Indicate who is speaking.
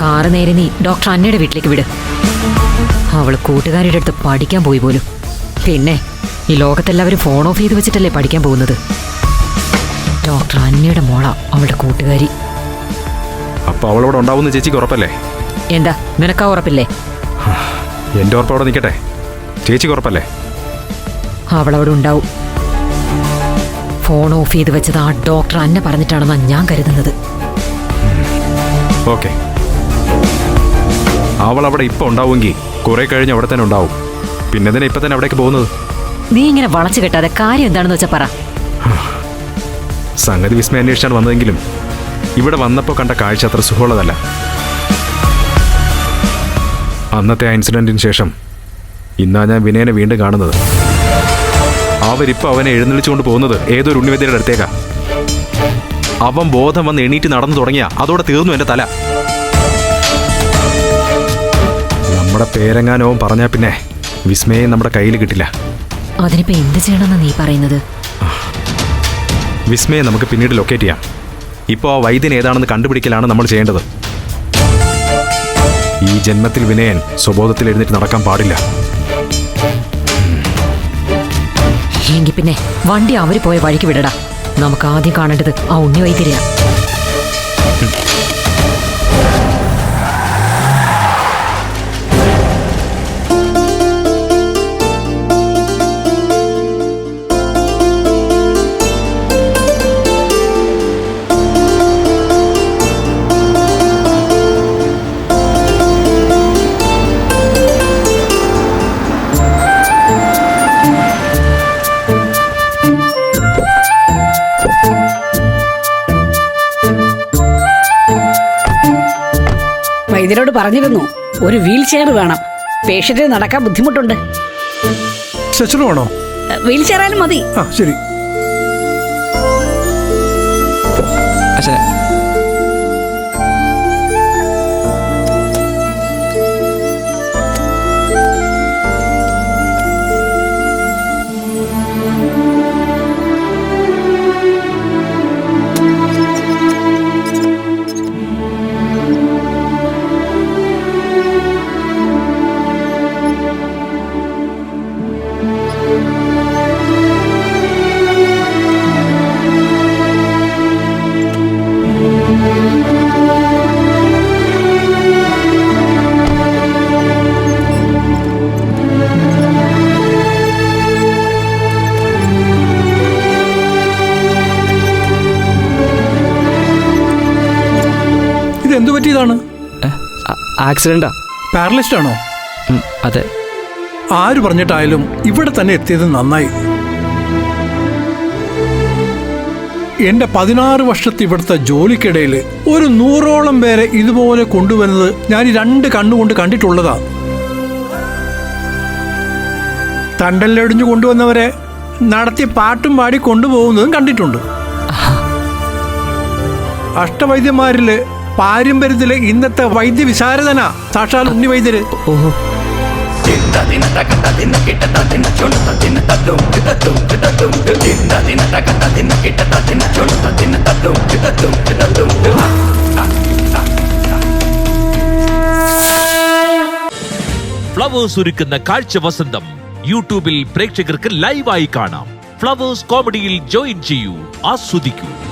Speaker 1: Car നേരെ നീ doctor അന്നയുടെ വീട്ടിലേക്ക് വിട്. അവൾ കൂട്ടുകാരുടെ അടുത്ത് പഠിക്കാൻ പോയി പോലും. പിന്നെ ഈ ലോകത്തെല്ലാവരും ഫോൺ ഓഫ് ചെയ്ത് വെച്ചിട്ടല്ലേ പഠിക്കാൻ പോകുന്നത്? ഡോക്ടർ അന്നയുടെ മോള അവളുടെ കൂട്ടുകാരി.
Speaker 2: അപ്പൊ അവളോട് ഉണ്ടാവുന്ന ചേച്ചിക്ക് ഉറപ്പല്ലേ?
Speaker 1: എന്താ നിനക്കാ ഉറപ്പില്ലേ?
Speaker 2: എന്റെ ഉറപ്പ് അവിടെ നിൽക്കട്ടെ. ചേച്ചിക്ക് ഉറപ്പല്ലേ?
Speaker 1: അവളവിടെ ഉണ്ടാവും. ഫോൺ ഓഫ് ചെയ്ത് വെച്ചത് ആ ഡോക്ടർ അന്ന പറഞ്ഞിട്ടാണെന്നാണ് ഞാൻ കരുതുന്നത്.
Speaker 2: ഓക്കെ. അവൾ അവിടെ ഇപ്പൊ ഉണ്ടാവുമെങ്കിൽ കുറെ കഴിഞ്ഞ് അവിടെ തന്നെ ഉണ്ടാവും. പിന്നെ തന്നെ ഇപ്പൊ തന്നെ അവിടേക്ക് പോകുന്നത്?
Speaker 1: നീ ഇങ്ങനെ വളച്ചു കെട്ടാതെ കാര്യം എന്താണെന്ന് വെച്ചാ പറ.
Speaker 2: സംഗതി വിസ്മയ അന്വേഷിച്ചാണ് വന്നതെങ്കിലും ഇവിടെ വന്നപ്പോൾ കണ്ട കാഴ്ച അത്ര സുഖമുള്ളതല്ല. അന്നത്തെ ആ ഇൻസിഡന്റിന് ശേഷം ഇന്നാ ഞാൻ വിനയനെ വീണ്ടും കാണുന്നത്. അവരിപ്പോ അവനെ എഴുന്നള്ളിച്ചുകൊണ്ട് പോകുന്നത് ഏതൊരു ഉണ്ണിവേദിയുടെ അടുത്തേക്കാ. അവൻ ബോധം വന്ന് എണീറ്റ് നടന്നു തുടങ്ങിയ അതോടെ തീർന്നു എന്റെ തല. നമ്മുടെ പേരെങ്ങാനവും പറഞ്ഞാ പിന്നെ വിസ്മയെ നമ്മുടെ കയ്യിൽ കിട്ടില്ല.
Speaker 1: അതിനിപ്പോ എന്ത് ചെയ്യണമെന്ന് നീ പറയുന്നത്?
Speaker 2: വിസ്മയെ നമുക്ക് പിന്നീട് ലൊക്കേറ്റ് ചെയ്യാം. ഇപ്പോൾ ആ വൈദ്യൻ ഏതാണെന്ന് കണ്ടുപിടിക്കലാണ് നമ്മൾ ചെയ്യേണ്ടത്. ഈ ജന്മത്തിൽ വിനയൻ സ്വബോധത്തിൽ എഴുന്നേറ്റ് നടക്കാൻ പാടില്ല.
Speaker 1: എങ്കിൽ പിന്നെ വണ്ടി അവർ പോയ വഴിക്ക് വിടടാ. നമുക്ക് ആദ്യം കാണേണ്ടത് ആ ഉണ്ണി വൈദ്യരെയാ.
Speaker 3: വൈദ്യരോട് പറഞ്ഞിരുന്നു ഒരു വീൽ ചെയർ വേണം. പേഷ്യന്റിന് നടക്കാൻ ബുദ്ധിമുട്ടുണ്ട്.
Speaker 4: ശശിന് വേണോ?
Speaker 3: വീൽ ചെയർ ആയാലും മതി.
Speaker 4: ആ ശരി.
Speaker 5: അച്ഛനെ
Speaker 4: എന്തു പറ്റിയതാണ്?
Speaker 5: ആക്സിഡന്റാ.
Speaker 4: പാരലിസ്റ്റ് ആണോ?
Speaker 5: അതെ.
Speaker 4: ആര് പറഞ്ഞിട്ടായാലും ഇവിടെ തന്നെ എത്തിയത് നന്നായി. എന്റെ പതിനാറ് വർഷത്തെ ഇവിടുത്തെ ജോലിക്കിടയിൽ ഒരു നൂറോളം പേരെ ഇതുപോലെ കൊണ്ടുവരുന്നത് ഞാൻ ഈ രണ്ട് കണ്ണുകൊണ്ട് കണ്ടിട്ടുള്ളതാ. തണ്ടല്ലൊടിഞ്ഞു കൊണ്ടുവന്നവരെ നടത്തി പാട്ടും പാടി കൊണ്ടുപോകുന്നതും കണ്ടിട്ടുണ്ട്. അഷ്ടവൈദ്യന്മാരിൽ പാരമ്പര്യത്തിലെ ഇന്നത്തെ വൈദ്യ വിശാരദന സാക്ഷാൽ ഉണ്ണി വൈദ്യര്
Speaker 5: ഓഹോ.
Speaker 6: ഫ്ലവേഴ്സ് ഒരുക്കുന്ന കാഴ്ച വസന്തം. യൂട്യൂബിൽ പ്രേക്ഷകർക്ക് ലൈവായി കാണാം. ഫ്ലവേഴ്സ് കോമഡിയിൽ ജോയിൻ ചെയ്യൂ. ആസ്വദിക്കൂ.